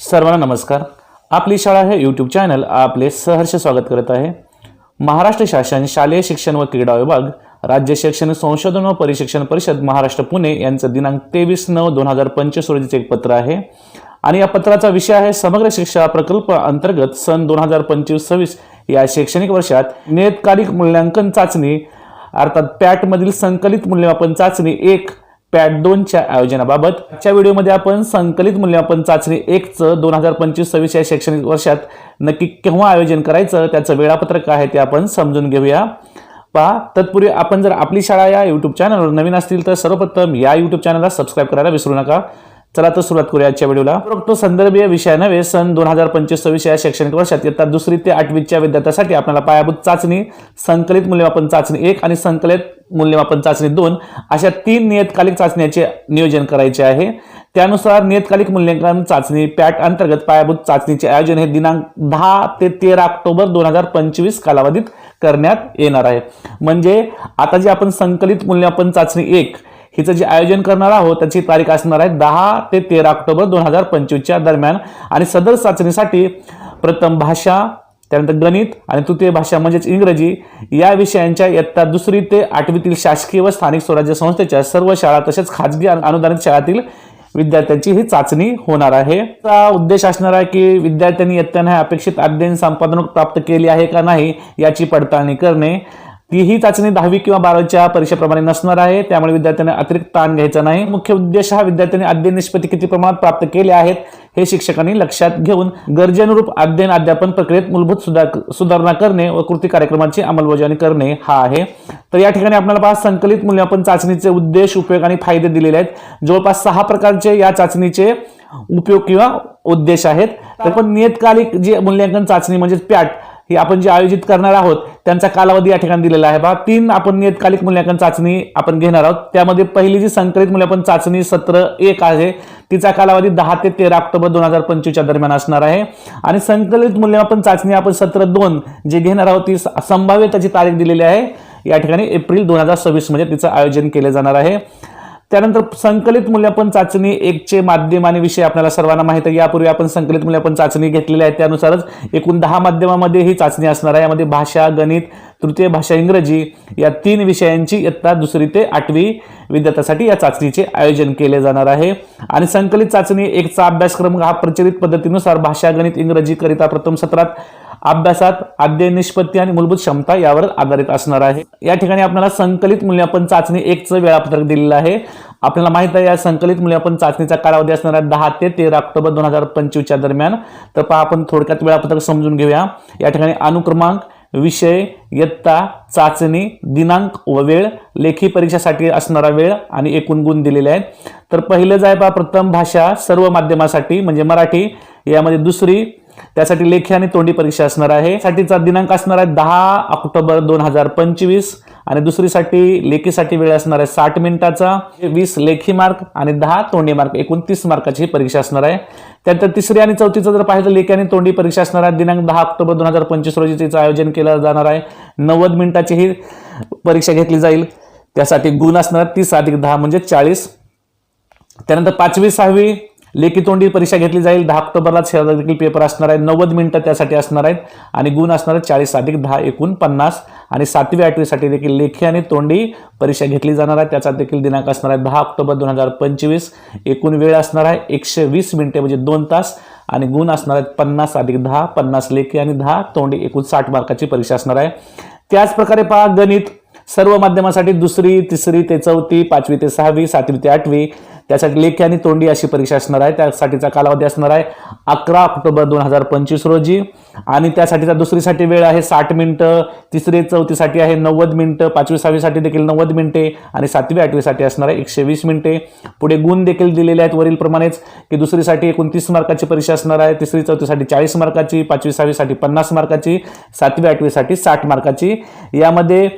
सर्वांना नमस्कार. आपली शाळा हे यूट्यूब चॅनल आपले सहर्ष स्वागत करत आहे. महाराष्ट्र शासन शालेय शिक्षण व क्रीडा विभाग राज्य शैक्षणिक संशोधन व परिशिक्षण परिषद महाराष्ट्र पुणे यांचं दिनांक तेवीस नऊ दोन हजार पंचवीस रोजीचे एक पत्र आहे. आणि या पत्राचा विषय आहे समग्र शिक्षा प्रकल्प अंतर्गत सन दोन हजार पंचवीस सव्वीस या शैक्षणिक वर्षात नियतकालिक मूल्यांकन चाचणी अर्थात पॅटमधील संकलित मूल्यमापन चाचणी एक पॅट दोनच्या आयोजनाबाबत. आजच्या व्हिडिओमध्ये आपण संकलित मूल्यमापन चाचणी एकचं दोन हजार पंचवीस सव्वीस या शैक्षणिक वर्षात नक्की केव्हा आयोजन करायचं त्याचं वेळापत्रक काय आहे ते आपण समजून घेऊया. पहा तत्पूर्वी आपण जर आपली शाळा या यूट्यूब चॅनलवर नवीन असतील तर सर्वप्रथम या यूट्यूब चॅनलला सबस्क्राईब करायला विसरू नका. चला तर सुरुवात करूया आजच्या व्हिडिओला. उपरोक्त संदर्भीय विषय नव्हे सन दोन हजार पंचवीस सव्वीस या शैक्षणिक वर्षात इयत्ता दुसरी ते आठवीच्या विद्यार्थ्यासाठी आपल्याला पायाभूत चाचणी संकलित मूल्यमापन चाचणी एक आणि संकलित मूल्यमापन चाचणी दोन अशा तीन नियतकालिक चाचण्याचे नियोजन करायचे आहे. त्यानुसार नियतकालिक मूल्यांकन चाचणी पॅट अंतर्गत पायाभूत चाचणीचे आयोजन हे दिनांक दहा ते तेरा ऑक्टोबर दोन हजार पंचवीस कालावधीत करण्यात येणार आहे. म्हणजे आता जी आपण संकलित मूल्यमापन चाचणी एक हिचं जे आयोजन करणार आहोत त्याची तारीख असणार आहे दहा ते तेरा ऑक्टोबर दोन हजार पंचवीसच्या दरम्यान. आणि सदर चाचणीसाठी प्रथम भाषा त्यानंतर गणित आणि तृतीय भाषा म्हणजेच इंग्रजी या विषयांच्या इयत्ता दुसरी ते आठवीतील शासकीय व स्थानिक स्वराज्य संस्थेच्या सर्व शाळा तसेच खाजगी अनुदानित शाळातील विद्यार्थ्यांची ही चाचणी होणार आहे. त्याचा उद्देश असणार आहे की विद्यार्थ्यांनी इयत्तांना अपेक्षित अध्ययन संपादन प्राप्त केली आहे का नाही याची पडताळणी करणे. ती ही चाचणी दहावी किंवा बारावीच्या परीक्षेप्रमाणे नसणार आहे. त्यामुळे विद्यार्थ्यांना अतिरिक्त ताण घ्यायचा नाही. मुख्य उद्देश हा विद्यार्थ्यांनी अध्ययन निष्पत्ती किती प्रमाणात प्राप्त केले आहेत हे शिक्षकांनी लक्षात घेऊन गरजेनुरूप अध्ययन अध्यापन प्रक्रियेत मूलभूत सुधार सुधारणा करणे व कृती कार्यक्रमाची अंमलबजावणी करणे हा आहे. तर या ठिकाणी आपल्याला पहा संकलित मूल्यमापन चाचणीचे उद्देश उपयोग आणि फायदे दिलेले आहेत. जवळपास सहा प्रकारचे या चाचणीचे उपयोग किंवा उद्देश आहेत. तर पण नियतकालिक जी मूल्यांकन चाचणी म्हणजे पॅट ही आपण जे आयोजित करणार आहोत त्यांचा कालावधी या ठिकाणी दिलेला आहे. बा तीन आपण नियतकालिक मूल्यांकन चाचणी आपण घेणार आहोत. त्यामध्ये पहिली जी संकलित मूल्यांकन चाचणी सत्र एक आहे तिचा कालावधी दहा ते तेरा ऑक्टोबर दोन हजार पंचवीसच्या दरम्यान असणार आहे. आणि संकलित मूल्यांकन चाचणी आपण सत्र दोन जे घेणार आहोत ती संभाव्य त्याची तारीख दिलेली आहे. या ठिकाणी एप्रिल दोन हजार सव्वीसमध्ये म्हणजे तिचं आयोजन केलं जाणार आहे. त्यानंतर संकलित मूल्यमापन चाचणी एकचे माध्यम आणि विषय आपल्याला सर्वांना माहिती आहे. यापूर्वी आपण संकलित मूल्यमापन चाचणी घेतलेली आहे. त्यानुसारच एकूण दहा माध्यमामध्ये ही चाचणी असणार आहे. यामध्ये भाषा गणित तृतीय भाषा इंग्रजी या तीन विषयांची इयत्ता दुसरी ते आठवी विद्यार्थ्यासाठी या चाचणीचे आयोजन केले जाणार आहे. आणि संकलित चाचणी एकचा अभ्यासक्रम हा प्रचलित पद्धतीनुसार भाषा गणित इंग्रजीकरिता प्रथम सत्रात अभ्यासात अध्ययन निष्पत्ती आणि मूलभूत क्षमता यावर आधारित असणार आहे. या ठिकाणी आपल्याला संकलित मूल्यांकन चाचणी एकचं वेळापत्रक दिलेलं आहे. आपल्याला माहीत आहे या संकलित मूल्यांकन चाचणीचा कालावधी असणार आहे दहा ते तेरा ऑक्टोबर दोन हजार पंचवीसच्या दरम्यान. तर पहा आपण थोडक्यात वेळापत्रक समजून घेऊया. या ठिकाणी अनुक्रमांक विषय इयत्ता चाचणी दिनांक व वेळ लेखी परीक्षेसाठी असणारा वेळ आणि एकूण गुण दिलेले आहेत. तर पहिलं जाय पहा प्रथम भाषा सर्व माध्यमासाठी म्हणजे मराठी यामध्ये दुसरी त्यासाठी लेखी आणि तोंडी परीक्षा असणार आहे. साठीचा दिनांक असणार आहे दहा ऑक्टोबर दोन हजार पंचवीस आणि दुसरीसाठी लेखीसाठी वेळ असणार आहे साठ मिनिटाचा. वीस लेखी मार्क आणि दहा तोंडी मार्क एकूण तीस मार्काची ही परीक्षा असणार आहे. त्यानंतर तिसरी आणि चौथीचं जर पाहिलं लेखी आणि तोंडी परीक्षा असणार आहे. दिनांक दहा ऑक्टोबर दोन हजार पंचवीस रोजी तिचं आयोजन केलं जाणार आहे. नव्वद मिनिटाची ही परीक्षा घेतली जाईल. त्यासाठी गुण असणार तीस अधिक दहा म्हणजे चाळीस. त्यानंतर पाचवी सहावी लेखी तोंडी परीक्षा घेतली जाईल. दहा ऑक्टोबरला शहरात देखील पेपर असणार आहे. नव्वद मिनिटं त्यासाठी असणार आहेत. आणि गुण असणार आहेत चाळीस अधिक दहा एकूण पन्नास. आणि सातवी आठवीसाठी देखील लेखी आणि तोंडी परीक्षा घेतली जाणार आहे. त्याचा देखील दिनांक असणार आहे दहा ऑक्टोबर दोन हजार पंचवीस. एकूण वेळ असणार आहे एकशे वीस मिनिटे म्हणजे दोन तास. आणि गुण असणार आहेत पन्नास अधिक दहा पन्नास लेखी आणि दहा तोंडी एकूण साठ मार्काची परीक्षा असणार आहे. त्याच प्रकारे पहा गणित. सर्व माध्यमासाठी दुसरी तिसरी ते चौथी पाचवी ते सहावी सातवी ते आठवी. त्यासाठी लेखी आणि तोंडी अशी परीक्षा असणार आहे. त्यासाठीचा कालावधी असणार आहे अकरा ऑक्टोबर दोन हजार पंचवीस रोजी. आणि त्यासाठीचा दुसरीसाठी वेळ आहे साठ मिनिटं तिसरी चौथीसाठी आहे नव्वद मिनिटं पाचवी सहावीसाठी देखील नव्वद मिनिटे आणि सातवी आठवीसाठी असणार आहे एकशे वीस मिनिटे. पुढे गुण देखील दिलेले आहेत वरीलप्रमाणेच की दुसरीसाठी एकोणतीस मार्काची परीक्षा असणार आहे तिसरी चौथीसाठी चाळीस मार्काची पाचवी सहावीसाठी पन्नास मार्काची सातवी आठवीसाठी साठ मार्काची. यामध्ये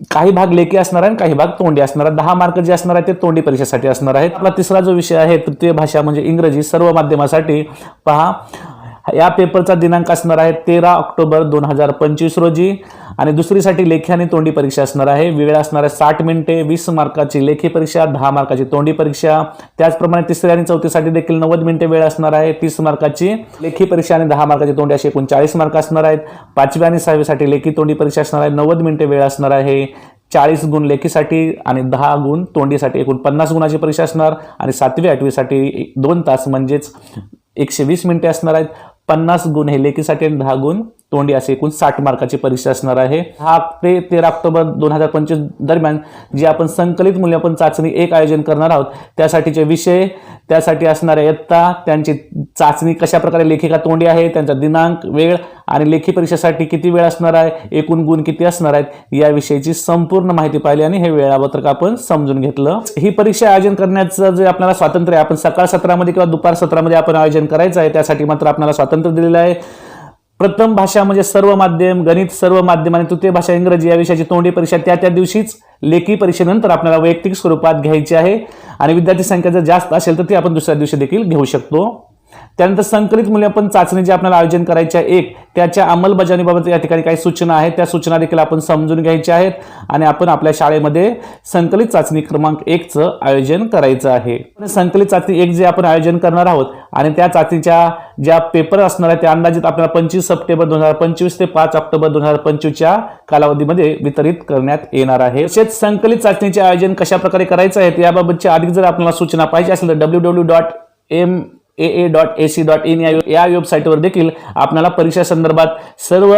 काही भाग लेखी असणार आहे आणि काही भाग तोंडी असणार आहे. दहा मार्क जे असणार आहे ते तोंडी परीक्षेसाठी असणार आहेत. आपला तिसरा जो विषय आहे तृतीय भाषा म्हणजे इंग्रजी सर्व माध्यमासाठी पहा. या पेपरचा दिनांक असणार आहे तेरा ऑक्टोबर दोन हजार पंचवीस रोजी. आणि दुसरीसाठी लेखी आणि तोंडी परीक्षा असणार आहे. वेळ असणार आहे साठ मिनिटे वीस मार्काची लेखी परीक्षा दहा मार्काची तोंडी परीक्षा. त्याचप्रमाणे तिसरी आणि चौथीसाठी देखील नव्वद मिनिटे वेळ असणार आहे तीस मार्काची लेखी परीक्षा आणि दहा मार्काची तोंडी अशी एकूण चाळीस मार्क असणार आहेत. पाचवी आणि सहावीसाठी लेखी तोंडी परीक्षा असणार आहे नव्वद मिनिटे वेळ असणार आहे. चाळीस गुण लेखीसाठी आणि दहा गुण तोंडीसाठी एकूण पन्नास गुणाची परीक्षा असणार. आणि सातवी आठवीसाठी दोन तास म्हणजेच एकशे वीस मिनिटे असणार आहेत. पन्नास गुण हे लेखीसाठी आणि दहा गुण तोंडी असे एकूण साठ मार्काची परीक्षा असणार आहे. हा ते तेरा ऑक्टोबर दोन हजार पंचवीस दरम्यान जी आपण संकलित मूल्यांकन चाचणी एक आयोजन करणार आहोत त्यासाठीचे विषय त्यासाठी असणाऱ्या इयत्ता त्यांची चाचणी कशा प्रकारे लेखिका तोंडी आहे त्यांचा दिनांक वेळ आणि लेखी परीक्षेसाठी किती वेळ असणार आहे एकूण गुण किती असणार आहेत याविषयीची संपूर्ण माहिती पाहिली आणि हे वेळापत्रक आपण समजून घेतलं. ही परीक्षा आयोजन करण्याचं जे आपल्याला स्वातंत्र्य आहे आपण सकाळ सत्रामध्ये किंवा दुपार सत्रामध्ये आपण आयोजन करायचं आहे त्यासाठी मात्र आपल्याला स्वातंत्र्य दिलेलं आहे. प्रथम भाषा म्हणजे सर्व माध्यम गणित सर्व माध्यम आणि तृतीय भाषा इंग्रजी या विषयाची तोंडी परीक्षा त्या त्या दिवशीच लेखी परीक्षेनंतर आपल्याला वैयक्तिक स्वरूपात घ्यायची आहे. आणि विद्यार्थी संख्या जर जास्त असेल तर ती आपण दुसऱ्या दिवशी देखील घेऊ शकतो. त्यानंतर संकलित मूल्यमापन चाचणी जे आपल्याला आयोजन करायचे आहे एक त्याच्या अंमलबजावणीबाबत या ठिकाणी काही सूचना आहेत. त्या सूचना देखील आपण समजून घ्यायच्या आहेत आणि आपण आपल्या शाळेमध्ये संकलित चाचणी क्रमांक एकचं आयोजन करायचं आहे. संकलित चाचणी एक जे आपण आयोजन करणार आहोत आणि त्या चाचणीच्या ज्या पेपर असणार आहेत त्या अंदाजित आपल्याला पंचवीस सप्टेंबर दोन हजार पंचवीस ते पाच ऑक्टोबर दोन हजार पंचवीसच्या कालावधीमध्ये वितरित करण्यात येणार आहे. तसेच संकलित चाचणीचे आयोजन कशाप्रकारे करायचं आहे याबाबतची अधिक जर आपल्याला सूचना पाहिजे असेल तर W W dot M A A dot A C dot in या या वेबसाईटवर देखील आपल्याला परीक्षा संदर्भात सर्व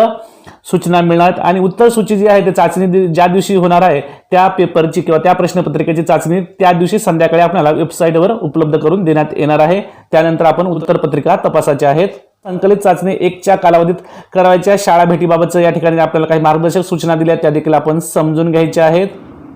सूचना मिळणार आणि उत्तर सूची जी आहे ते चाचणी दि- ज्या दिवशी होणार आहे त्या पेपरची किंवा त्या प्रश्नपत्रिकेची चाचणी त्या दिवशी संध्याकाळी आपल्याला वेबसाईटवर उपलब्ध करून देण्यात येणार आहे. त्यानंतर आपण उत्तरपत्रिका तपासायच्या आहेत. संकलित चाचणी एकच्या कालावधीत करायच्या शाळा भेटीबाबतचं या ठिकाणी आपल्याला काही मार्गदर्शक सूचना दिल्या त्या देखील आपण समजून घ्यायच्या आहेत.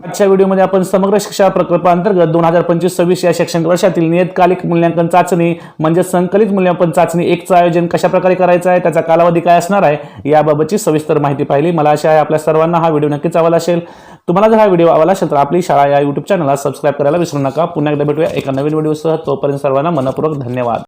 आजच्या व्हिडिओमध्ये आपण समग्र शिक्षा प्रकल्पांतर्गत दोन हजार पंचवीस सव्वीस या शैक्षणिक वर्षातील नियतकालिक मूल्यांकन चाचणी म्हणजे संकलित मूल्यांकन चाचणी एकचं आयोजन कशा प्रकारे करायचं आहे त्याचा कालावधी काय असणार आहे याबाबतची सविस्तर माहिती पाहिली. मला अशा आहे आपल्या सर्वांना हा व्हिडिओ नक्कीच आवडला असेल. तुम्हाला जर हा व्हिडिओ आवडला असेल तर आपली शाळा या युट्यूब चॅनलला सबस्क्राईब करायला विसरू नका. पुन्हा एकदा भेटूया एका नवीन व्हिडिओसह. तोपर्यंत सर्वांना मनपूर्वक धन्यवाद.